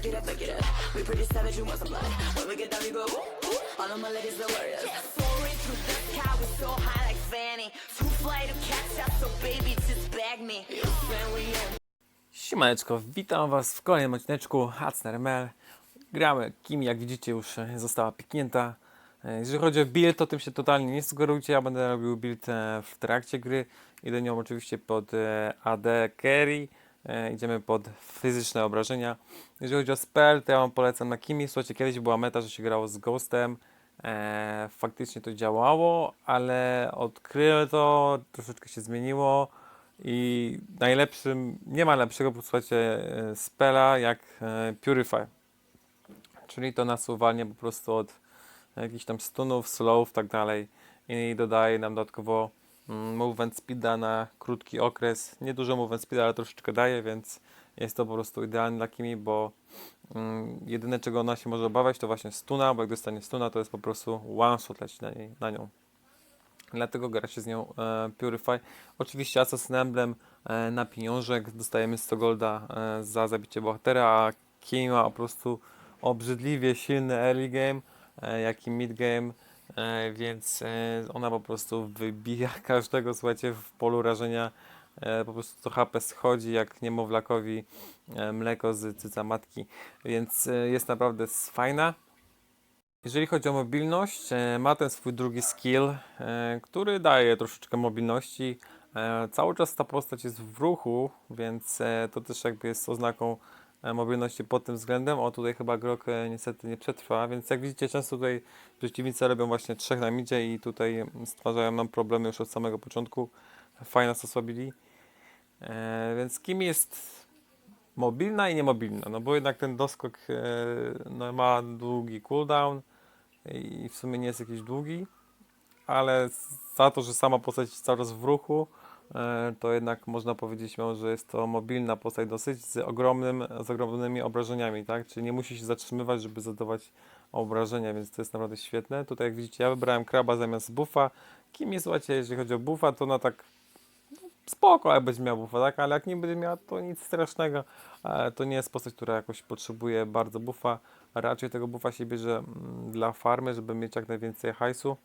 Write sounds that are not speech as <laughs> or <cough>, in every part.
back it up, back it up. We pretty savage, we want some blood. When we get down, we go ooh, ooh. All of my ladies are warriors. Soaring through the sky, we so high like Fanny. Too fly to catch us, so baby, just bag me. Say we Siemaneczko, witam was w kolejnym odcineczku Hacner.ml Gramy, Kim jak widzicie już e, została piknięta E, Jeżeli chodzi o build, to tym się totalnie nie sugerujcie, ja będę robił build e, w trakcie gry Idę nią oczywiście pod AD Carry Idziemy pod fizyczne obrażenia Jeżeli chodzi o spell, to ja wam polecam na Kimi Słuchajcie, kiedyś była meta, że się grało z Ghostem e, Faktycznie to działało, ale odkryłem to, troszeczkę się zmieniło i najlepszym, nie ma lepszego, posłuchajcie, e, spela jak e, Purify. Czyli to nas uwalnia po prostu od jakichś tam stunów, slowów, tak dalej. I dodaje nam dodatkowo movement speeda na krótki okres. Nie dużo movement speeda, ale troszeczkę daje, więc jest to po prostu idealne dla Kimi, bo mm, jedyne czego ona się może obawiać to właśnie stuna, bo jak dostanie stuna to jest po prostu one shot leci na, niej, na nią. Dlatego gra się z nią e, Purify. Oczywiście Assassin Emblem e, na pieniążek dostajemy 100 golda e, za zabicie bohatera, a Kim ma po prostu obrzydliwie silny early game, e, jak i mid game, więc e, ona po prostu wybija <laughs> każdego, słuchajcie, w polu rażenia. E, po prostu to HP schodzi jak niemowlakowi e, mleko z cyca matki, więc e, jest naprawdę fajna. Jeżeli chodzi o mobilność, e, ma ten swój drugi skill, e, który daje troszeczkę mobilności. E, Cały czas ta postać jest w ruchu, więc e, to też jakby jest oznaką e, mobilności pod tym względem. O, tutaj chyba Grok e, niestety nie przetrwa, więc jak widzicie, często tutaj przeciwnicy robią właśnie trzech na midzie i tutaj stwarzają nam problemy już od samego początku. Fajnie nas osłabili. E, Więc kim jest mobilna i niemobilna? No bo jednak ten doskok e, no, ma długi cooldown i w sumie nie jest jakiś długi, ale za to, że sama postać jest cały czas w ruchu, e, to jednak można powiedzieć, śmiało, że jest to mobilna postać dosyć z, ogromnym, z ogromnymi obrażeniami, tak? Czyli nie musi się zatrzymywać, żeby zadawać obrażenia, więc to jest naprawdę świetne. Tutaj jak widzicie, ja wybrałem kraba zamiast buffa. Kim jest, słuchajcie, jeżeli chodzi o buffa, to ona tak no, spoko, jak będzie miała buffa, tak? Ale jak nie będzie miała, to nic strasznego. E, To nie jest postać, która jakoś potrzebuje bardzo buffa. Raczej tego buffa się bierze mm, dla farmy, żeby mieć jak najwięcej hajsu.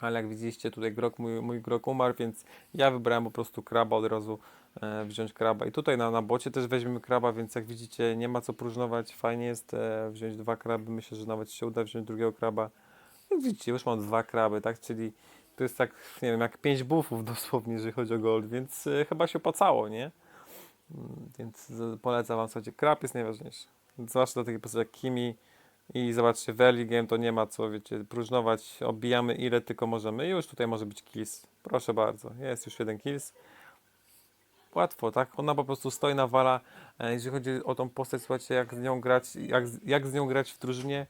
Ale jak widzieliście, tutaj grok, mój, mój grok umarł, więc ja wybrałem po prostu kraba od razu e, wziąć kraba. I tutaj na, na bocie też weźmiemy kraba, więc jak widzicie, nie ma co próżnować. Fajnie jest e, wziąć dwa kraby. Myślę, że nawet się uda wziąć drugiego kraba. Jak widzicie, już mam dwa kraby, tak? Czyli to jest tak, nie wiem, jak pięć buffów dosłownie, jeżeli chodzi o gold, więc e, chyba się opłacało, nie? Mm, Więc polecam wam, słuchajcie, krab jest najważniejszy. Zwłaszcza dla takiej postaci jak Kimi i zobaczcie, w early game to nie ma co, wiecie, próżnować, obijamy ile tylko możemy. Już tutaj może być kills. Proszę bardzo, jest już jeden kills. Łatwo, tak? Ona po prostu stoi na wala. E, Jeżeli chodzi o tą postać, słuchajcie, jak z nią grać, jak, jak z nią grać w drużynie,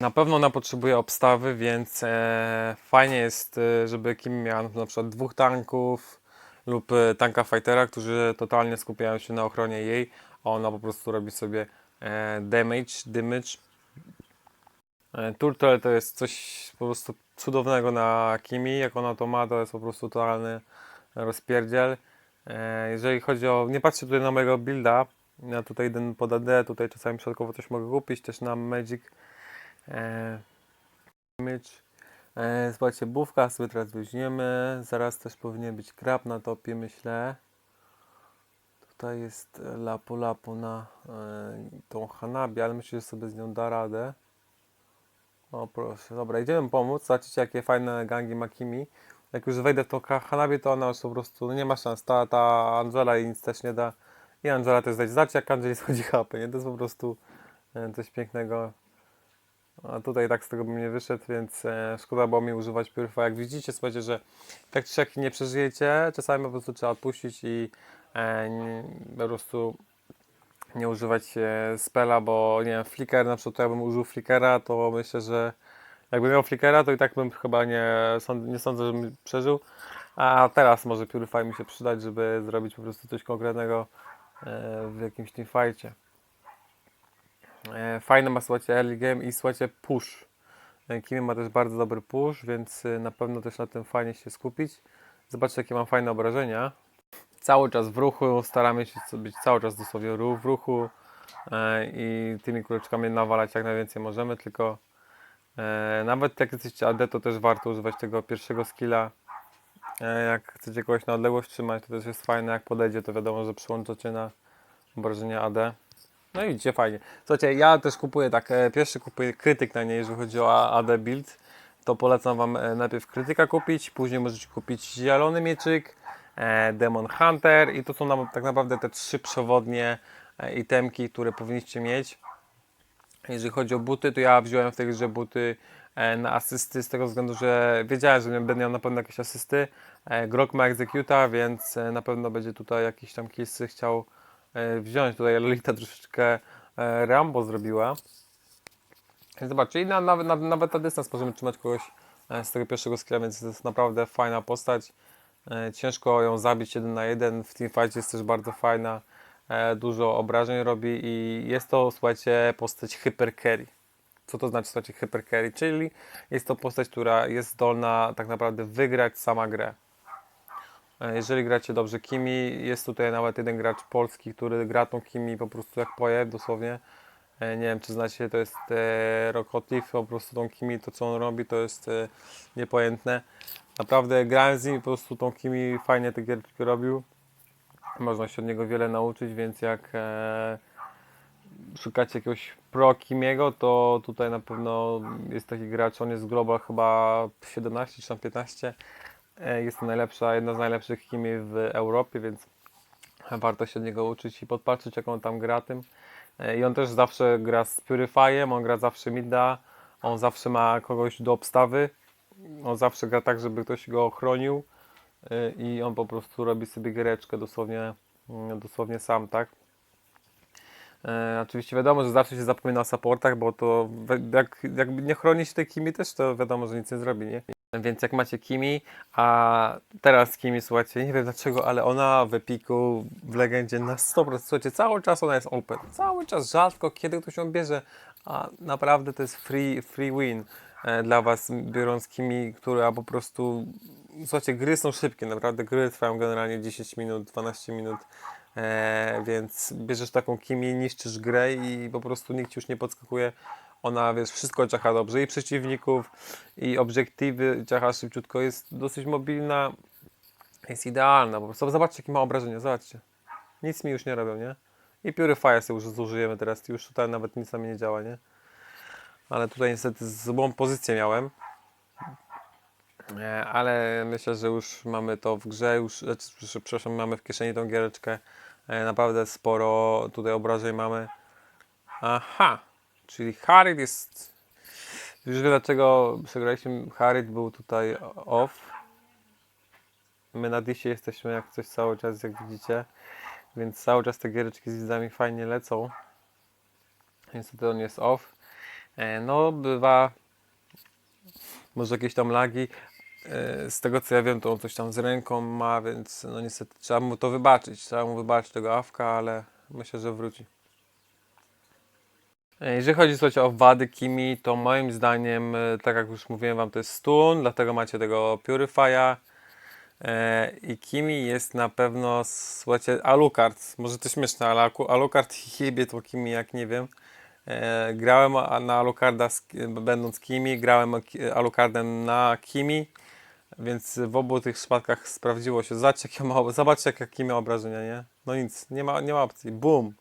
na pewno ona potrzebuje obstawy, więc e, fajnie jest, e, żeby Kim miała na przykład dwóch tanków lub e, tanka fightera, którzy totalnie skupiają się na ochronie jej, a ona po prostu robi sobie e, damage, damage. E, Turtle to jest coś po prostu cudownego na Kimi, jak ona to ma, to jest po prostu totalny rozpierdziel. E, jeżeli chodzi o, nie patrzcie tutaj na mojego builda, ja tutaj jeden pod AD, tutaj czasami przypadkowo coś mogę kupić, też na Magic e, Image. E, słuchajcie, bufka sobie teraz weźmiemy. Zaraz też powinien być krab na topie, myślę. Tutaj jest e, lapu lapu na e, tą Hanabi, ale myślę, że sobie z nią da radę. O proszę, dobra, idziemy pomóc. Zobaczycie, jakie fajne gangi ma Kimi. Jak już wejdę w tą Hanabię, to ona już po prostu no nie ma szans. Ta, ta Angela jej nic też nie da. I Angela też dać. Zobaczcie, jak Angeli <laughs> schodzi HP, nie? To jest po prostu e, coś pięknego. A tutaj tak z tego bym nie wyszedł, więc szkoda było mi używać Purify. Jak widzicie, słuchajcie, że tak czy siak nie przeżyjecie, czasami po prostu trzeba odpuścić i po prostu nie używać e, spela, bo nie wiem, flicker na przykład, jakbym użył flickera, to myślę, że jakbym miał flickera, to i tak bym chyba nie, nie sądzę, żebym przeżył. A teraz może Purify mi się przydać, żeby zrobić po prostu coś konkretnego e, w jakimś teamfightie. E, Fajne ma, słuchajcie, early game i słuchajcie, push. E, Kimi ma też bardzo dobry push, więc e, na pewno też na tym fajnie się skupić. Zobaczcie, jakie mam fajne obrażenia. Cały czas w ruchu, staramy się być cały czas dosłownie w ruchu. e, i tymi kuleczkami nawalać jak najwięcej możemy, tylko e, nawet jak jesteście AD, to też warto używać tego pierwszego skilla. E, jak chcecie kogoś na odległość trzymać, to też jest fajne, jak podejdzie, to wiadomo, że przyłączacie na obrażenia AD. No i widzicie, fajnie. Słuchajcie, ja też kupuję tak, pierwszy kupuję krytyk na niej, jeżeli chodzi o AD build, to polecam Wam najpierw krytyka kupić, później możecie kupić zielony mieczyk, Demon Hunter i to są nam, tak naprawdę te trzy przewodnie e, itemki, które powinniście mieć. Jeżeli chodzi o buty, to ja wziąłem w tej grze buty e, na asysty z tego względu, że wiedziałem, że będę miał na pewno jakieś asysty. E, Grok ma Executa, więc e, na pewno będzie tutaj jakieś tam killsy chciał e, wziąć. Tutaj Lolita troszeczkę e, Rambo zrobiła. Zobaczcie, i na, nawet, na, nawet na dystans możemy trzymać kogoś e, z tego pierwszego skilla, więc to jest naprawdę fajna postać. E, Ciężko ją zabić jeden na jeden. W teamfightie jest też bardzo fajna. E, Dużo obrażeń robi i jest to, słuchajcie, postać hyper carry. Co to znaczy, słuchajcie, hyper carry? Czyli jest to postać, która jest zdolna tak naprawdę wygrać sama grę. E, Jeżeli gracie dobrze Kimi, jest tutaj nawet jeden gracz polski, który gra tą Kimi po prostu jak poje, dosłownie. Nie wiem, czy znacie, to jest e, Rockotliff, po prostu tą Kimi, to co on robi, to jest e, niepojętne. Naprawdę grałem z nim, po prostu tą Kimi fajnie te gierki robił. Można się od niego wiele nauczyć, więc jak e, szukacie jakiegoś pro Kimiego, to tutaj na pewno jest taki gracz, on jest global chyba 17 czy tam 15. E, jest to najlepsza, jedna z najlepszych Kimi w Europie, więc warto się od niego uczyć i podpatrzeć jak on tam gra tym. E, I on też zawsze gra z Purifyem, on gra zawsze mida, on zawsze ma kogoś do obstawy, on zawsze gra tak, żeby ktoś go ochronił y, i on po prostu robi sobie giereczkę dosłownie, mm, dosłownie sam, tak? E, oczywiście wiadomo, że zawsze się zapomina o supportach, bo to jak, jakby nie chronić tej Kimi też, to wiadomo, że nic nie zrobi, nie? Więc jak macie Kimi, a teraz Kimi, słuchajcie, nie wiem dlaczego, ale ona w Epiku, w Legendzie na 100%, słuchajcie, cały czas ona jest open, cały czas, rzadko kiedy ktoś ją bierze, a naprawdę to jest free, free win dla Was, biorąc Kimi, która po prostu, słuchajcie, gry są szybkie, naprawdę gry trwają generalnie 10 minut, 12 minut, e, więc bierzesz taką Kimi, niszczysz grę i po prostu nikt Ci już nie podskakuje, ona, wiesz, wszystko ciacha dobrze, i przeciwników, i obiektywy ciacha szybciutko, jest dosyć mobilna, jest idealna, po prostu zobaczcie jakie ma obrażenia, zobaczcie, nic mi już nie robią, nie? I Purify sobie już zużyjemy teraz, już tutaj nawet nic na mnie nie działa, nie? Ale tutaj niestety złą pozycję miałem. E, Ale myślę, że już mamy to w grze, już, znaczy, przepraszam, mamy w kieszeni tą giereczkę. E, Naprawdę sporo tutaj obrażeń mamy. Aha, czyli Harid jest... Już wiem dlaczego przegraliśmy. Harid był tutaj off. My na disie jesteśmy jak coś cały czas, jak widzicie. Więc cały czas te giereczki z widzami fajnie lecą. Niestety on jest off. E, No, bywa może jakieś tam lagi. E, Z tego co ja wiem, to on coś tam z ręką ma, więc no niestety trzeba mu to wybaczyć. Trzeba mu wybaczyć tego awka, ale myślę, że wróci. E, Jeżeli chodzi o wady Kimi, to moim zdaniem, tak jak już mówiłem wam, to jest stun, dlatego macie tego Purify'a. I Kimi jest na pewno, słuchajcie, Alucard. Może to śmieszne, ale Alucard jebie to Kimi, jak nie wiem. E, grałem na Alucarda będąc Kimi, grałem Alucardem na Kimi, więc w obu tych przypadkach sprawdziło się. Zobaczcie, jakie ma, zobaczcie jak Kimi ma obrażenia, nie? No nic, nie ma, nie ma opcji. Boom!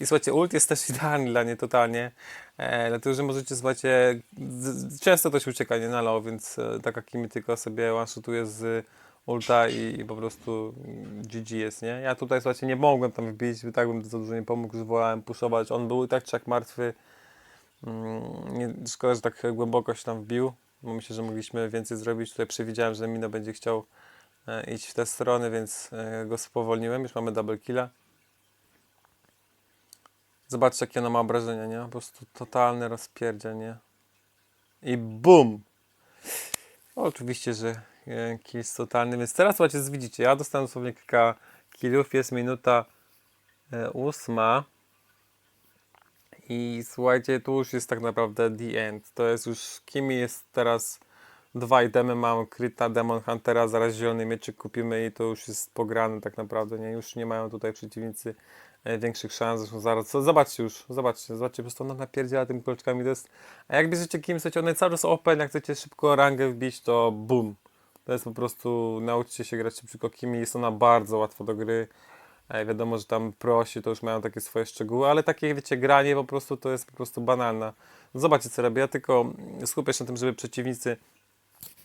I słuchajcie, ult jest też <laughs> idealny dla niej totalnie, e, dlatego że możecie, słuchajcie, z, często ktoś ucieka nie na low, więc e, taka Kimi tylko sobie one-shotuje z ulta i, po prostu GG jest, nie? Ja tutaj, słuchajcie, nie mogłem tam wbić, tak bym za dużo nie pomógł, że wolałem puszować, on był i tak czy jak martwy, mm, nie, szkoda, że tak głęboko się tam wbił, bo myślę, że mogliśmy więcej zrobić, tutaj przewidziałem, że Mino będzie chciał e, iść w te strony, więc e, go spowolniłem, już mamy double killa. Zobaczcie, jakie ona ma obrażenia, nie? Po prostu totalne rozpierdzie, nie? I BUM! Oczywiście, że jest totalny, więc teraz słuchajcie, widzicie, ja dostałem dosłownie kilka killów, jest minuta e, ósma i słuchajcie, tu już jest tak naprawdę the end, to jest już, Kimi jest teraz dwa itemy, mam Kryta, Demon Huntera, zaraz zielony mieczyk kupimy i to już jest pograne tak naprawdę, nie? Już nie mają tutaj przeciwnicy e, większych szans. Zresztą zaraz, zobaczcie już, zobaczcie, zobaczcie, po prostu ona napierdziela tymi kuleczkami, to jest, a jak bierzecie kim, chcecie, one cały czas open, jak chcecie szybko rangę wbić, to boom. To jest po prostu, nauczcie się grać szybko kimi, jest ona bardzo łatwa do gry. Wiadomo, że tam prosi, to już mają takie swoje szczegóły, ale takie, wiecie, granie po prostu to jest po prostu banalna. Zobaczcie, co robię, ja tylko skupię się na tym, żeby przeciwnicy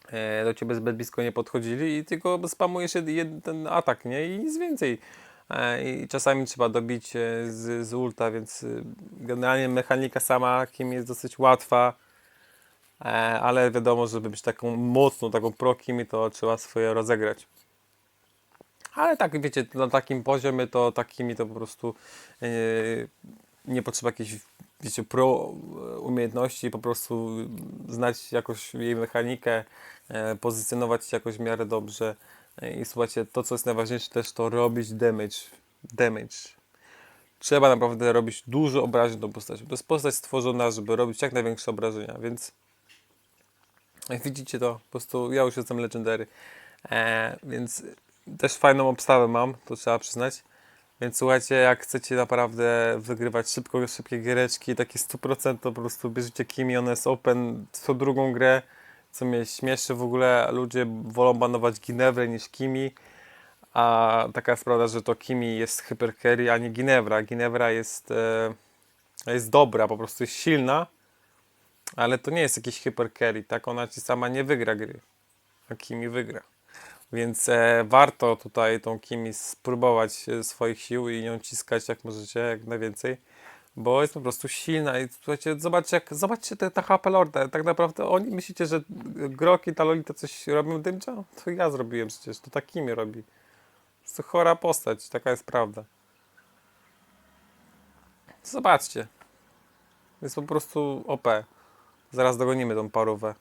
e, do ciebie zbyt blisko nie podchodzili i tylko spamujesz jed, jed, ten atak, nie? I nic więcej. E, I czasami trzeba dobić e, z, z ulta, więc generalnie mechanika sama kim jest dosyć łatwa, ale wiadomo, żeby być taką mocną, taką pro kimi, to trzeba swoje rozegrać. Ale tak, wiecie, na takim poziomie to takimi to po prostu e, nie potrzeba jakiejś, wiecie, pro e, umiejętności, po prostu znać jakoś jej mechanikę, e, pozycjonować się jakoś w miarę dobrze. E, I słuchajcie, to co jest najważniejsze też to robić damage. Damage. Trzeba naprawdę robić dużo obrażeń tą postacią. To jest postać stworzona, żeby robić jak największe obrażenia, więc jak widzicie to, po prostu ja już jestem legendary, e, więc też fajną obstawę mam, to trzeba przyznać. Więc słuchajcie, jak chcecie naprawdę wygrywać szybko, szybkie giereczki, takie 100% to po prostu bierzecie Kimi, one jest open co drugą grę, co mnie śmieszy w ogóle, ludzie wolą banować Ginewrę niż Kimi, a taka jest prawda, że to Kimi jest hyper carry, a nie Ginewra. Ginewra jest, e, jest dobra, po prostu jest silna, ale to nie jest jakiś hyper carry, tak? Ona ci sama nie wygra gry, a Kimi wygra. Więc e, warto tutaj tą Kimi spróbować e, swoich sił i ją ciskać jak możecie, jak najwięcej, bo jest po prostu silna i słuchajcie, zobaczcie, jak, zobaczcie te, ta HP Lorda, tak naprawdę oni myślicie, że Grok i ta Lolita coś robią dymcza? To ja zrobiłem przecież, to ta Kimi robi. To chora postać, taka jest prawda. Zobaczcie. Jest po prostu OP. Zaraz dogonimy tą parówę.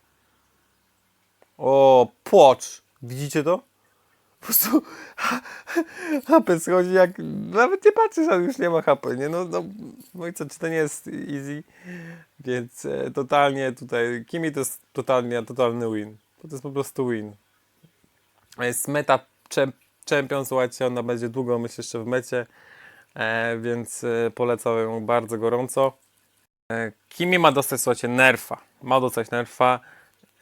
O, płocz! Widzicie to? Po prostu <laughs> HP schodzi jak... Nawet nie patrzysz, a już nie ma HP, nie? No, no, no i co, czy to nie jest easy? Więc e, totalnie tutaj... Kimi to jest totalnie, totalny win. To jest po prostu win. Jest meta champion, słuchajcie, ona będzie długo, myślę, jeszcze w mecie, e, więc e, polecam ją bardzo gorąco. E, Kimi ma dostać, słuchajcie, nerfa. Ma dostać nerfa.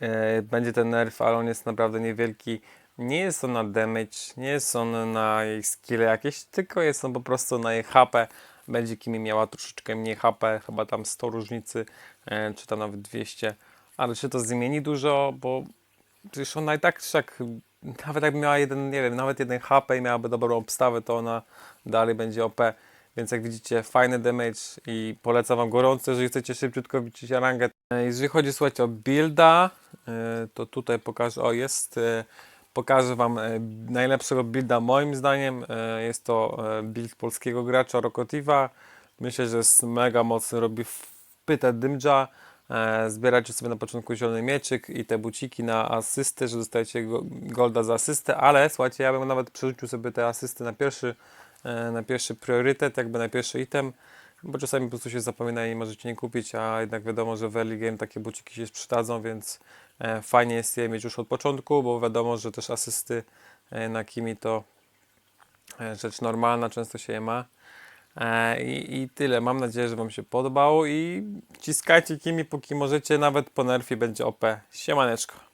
E, będzie ten nerf, ale on jest naprawdę niewielki. Nie jest on na damage, nie jest on na jej skille jakieś, tylko jest on po prostu na jej HP. Będzie Kimi miała troszeczkę mniej HP, chyba tam 100 różnicy, e, czy tam nawet 200. Ale czy to zmieni dużo, bo przecież ona i tak wszak, nawet jakby miała jeden, nie wiem, nawet jeden HP i miałaby dobrą obstawę, to ona dalej będzie OP. Więc jak widzicie, fajny damage i polecam Wam gorąco, jeżeli chcecie szybciutko wbić rangę. Jeżeli chodzi, słuchajcie, o builda, e, to tutaj pokażę, o jest, e, pokażę Wam e, najlepszego builda moim zdaniem. Jest to build polskiego gracza Rokotiva. Myślę, że jest mega mocny, robi wpytę dymdża. E, Zbierajcie sobie na początku zielony mieczyk i te buciki na asystę, że dostajecie go- golda za asystę, ale słuchajcie, ja bym nawet przerzucił sobie te asysty na pierwszy, e, na pierwszy priorytet, jakby na pierwszy item, bo czasami po prostu się zapomina i możecie nie kupić, a jednak wiadomo, że w early game takie buciki się przydadzą, więc e, fajnie jest je mieć już od początku, bo wiadomo, że też asysty na kimi to rzecz normalna, często się je ma. E, I, I tyle. Mam nadzieję, że Wam się podobało i ciskajcie kimi póki możecie, nawet po nerfie będzie OP. Siemaneczko.